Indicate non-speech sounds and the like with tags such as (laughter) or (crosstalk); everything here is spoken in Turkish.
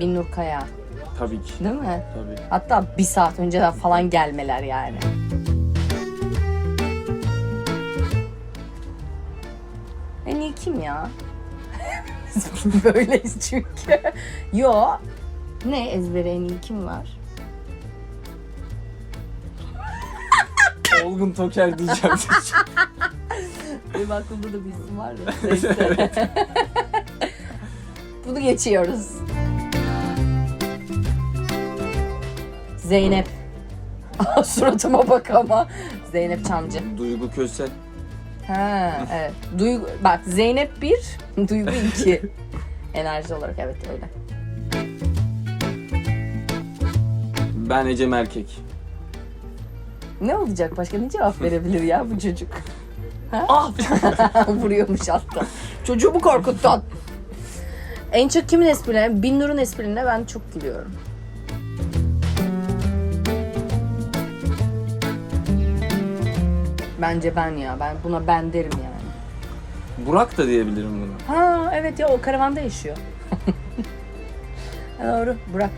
Binnur Kaya. Tabii ki. Değil mi? Tabii. Hatta bir saat önceden falan gelmeler yani. En iyi kim ya? (laughs) Böyleyiz çünkü. Yo. Ne ezbere en iyi kim var? Olgun Toker diyeceğim. (laughs) Benim aklımda da bir isim var ya. (laughs) Bunu geçiyoruz. Zeynep. (laughs) Suratıma bak ama. Zeynep Çamcı. Duygu Köse. Ha, evet. Duygu, bak Zeynep 1, Duygu 2. (laughs) Enerji olarak evet öyle. Ben Ecem Erkek. Ne olacak başka ne cevap verebilir ya bu çocuk? (laughs) Ah! Vuruyormuş hatta. Çocuğumu korkuttun. En çok kimin esprilerine? Bin Nur'un esprilerine ben çok gülüyorum. Bence ben ya. Ben buna ben derim yani. Burak da diyebilirim bunu. Ha evet ya o karavanda yaşıyor. (laughs) Doğru. Burak.